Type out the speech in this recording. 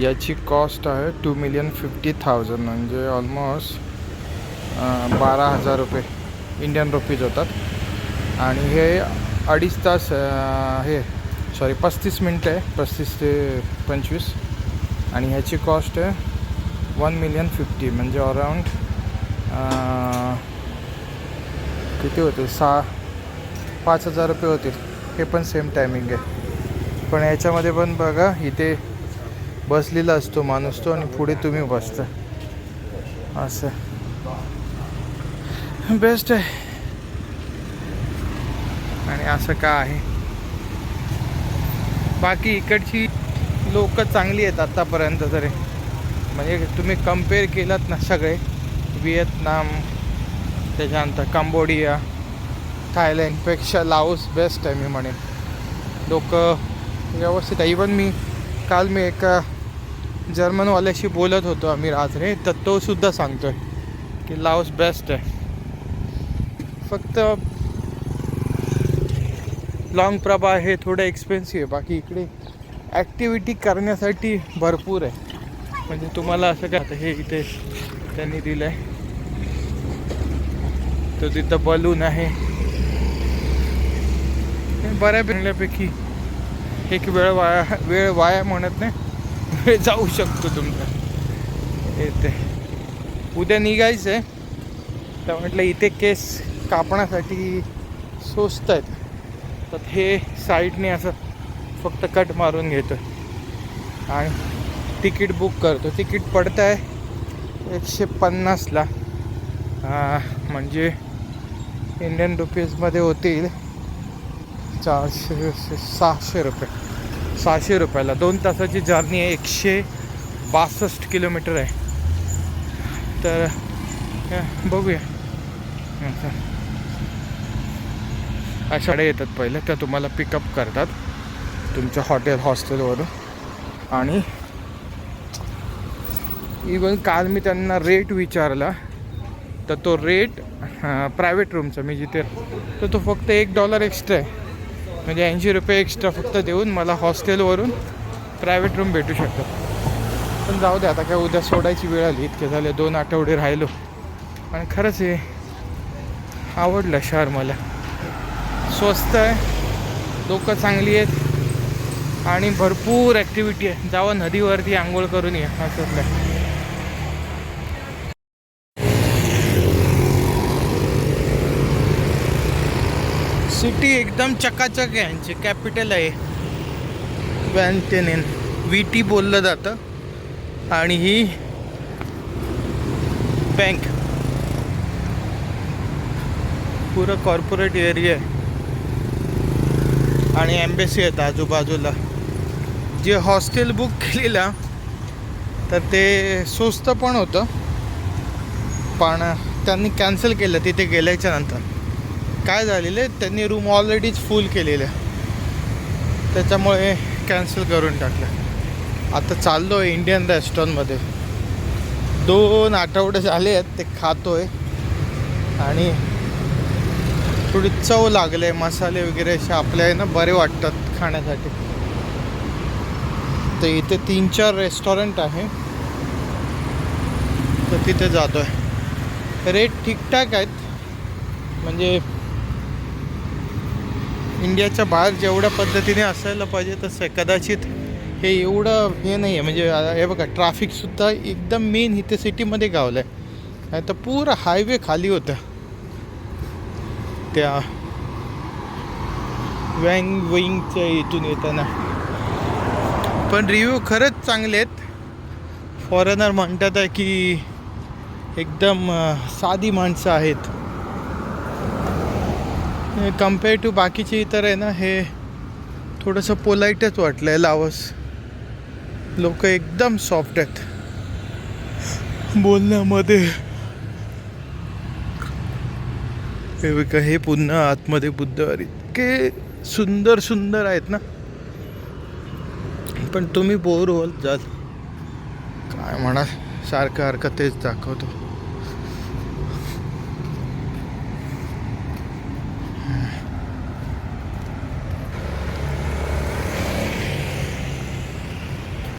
याची कॉस्ट आहे two million fifty thousand म्हणजे ऑलमोस्ट बारा हजार रुपये. इंडियन रुपीज होतात. आणि हे अडीच तास हे सॉरी पस्तीस मिनटं आहे. पस्तीस ते पंचवीस. आणि ह्याची कॉस्ट आहे वन मिलियन फिफ्टी म्हणजे अराऊंड किती होते सहा पाच हजार रुपये होतील. हे पण सेम टायमिंग आहे. पण याच्यामध्ये पण बघा इथे बसलेला असतो माणूस तो आणि पुढे तुम्ही बसता. असं. बेस्ट आहे. आणि असं का आहे? बाकी इकडची लोक चांगली आहेत आत्तापर्यंत तरी. म्हणजे तुम्ही कंपेअर केलात ना सगळे. व्हिएतनाम त्याच्यानंतर कंबोडिया थायलंडपेक्षा लाओस बेस्ट आहे मी म्हणेन. लोक व्यवस्थित आहे. इवन मी काल मी एका जर्मनवाल्याशी बोलत होतो आम्ही रात्रे तर तो सुद्धा सांगतोय की लाओस बेस्ट आहे. फक्त लॉंग प्रभा हे थोडं एक्सपेन्सिव्ह आहे बाकी इकडे ॲक्टिव्हिटी करण्यासाठी भरपूर आहे. म्हणजे तुम्हाला असं काय आता हे इथे त्यांनी दिलं आहे तर तिथं बलून आहे. बऱ्या बऱ्यापैकी एक वेळ वाया वेळ वाया म्हणत नाही. वेळ जाऊ शकतो तुमचा. येते. उद्या निघायचं आहे तर म्हटलं इथे केस कापण्यासाठी स्वस्त आहेत. तर हे साईडने असं फक्त कट मारून घेतो आणि तिकीट बुक करतो. तिकीट पडतं आहे एकशे पन्नासला. म्हणजे इंडियन रुपीजमध्ये होतील चारशे सहाशे रुपये. सहाशे रुपयाला. दोन तासाची जर्नी आहे. एकशे बासष्ट किलोमीटर आहे. तर बघूया. असं. अशा गाड्या येतात पहिले. त्या तुम्हाला पिकअप करतात. तुमच्या हॉटेल हॉस्टेलवरून आणि इवन काल मी त्यांना रेट विचारला तर तो रेट प्रायव्हेट रूमचा मी जिथे तर तो फक्त एक डॉलर एक्स्ट्रा आहे. म्हणजे ऐंशी रुपये एक्स्ट्रा फक्त देऊन मला हॉस्टेलवरून प्रायव्हेट रूम भेटू शकतात. पण जाऊ दे आता काय उद्या सोडायची वेळ आली इतके झाले दोन आठवडे राहिलो. आणि खरंच हे आवडलं शहर मला. स्वस्त आहे लोक चांगली आहेत आणि भरपूर ॲक्टिव्हिटी आहे. जावं नदीवरती आंघोळ करून या असं काय सिटी एकदम चकाचक आहे यांची. कॅपिटल आहे. व्हॅन्टेनेन व्ही टी बोललं जातं. आणि ही बँक पुरं कॉर्पोरेट एरिया आहे. आणि एम्बेसी आहेत आजूबाजूला. जे हॉस्टेल बुक केलेलं तर ते स्वस्त पण होतं. पण त्यांनी कॅन्सल केलं तिथे गेल्याच्यानंतर. काय झालेलं आहे त्यांनी रूम ऑलरेडीच फुल केलेल्या त्याच्यामुळे कॅन्सल करून टाकलं. आता चाललो आहे इंडियन रेस्टॉरंटमध्ये दोन आठवडे झाले आहेत ते खातो आहे आणि थोडी चव लागले मसाले वगैरे असे आपल्या आहे ना बरे वाटतात खाण्यासाठी. तर इथे तीन चार रेस्टॉरंट आहे. तर तिथे जातो आहे रेट ठीकठाक आहेत. म्हणजे इंडियाच्या बाहेर जेवढ्या पद्धतीने असायला पाहिजे तसं कदाचित हे एवढं हे नाही आहे म्हणजे हे बघा ट्रॅफिकसुद्धा एकदम मेन इथे सिटीमध्ये गावलं आहे नाही तर पुरा हायवे खाली होतं त्या वँग विंगच्या इथून येताना. पण रिव्ह्यू खरंच चांगले आहेत. फॉरेनर म्हणतात आहे की एकदम साधी माणसं आहेत. कंपेअर टू बाकीचे इतर आहे ना हे थोडंसं पोलाईटच वाटलं आहे लावस. लोक एकदम सॉफ्ट आहेत. बोलण्यामध्ये. हे हे पुन्हा आतमध्ये बुद्धवार इतके सुंदर सुंदर आहेत ना. पण तुम्ही बोर होत जाल. काय म्हणा सारखं सारखं तेच दाखवतो.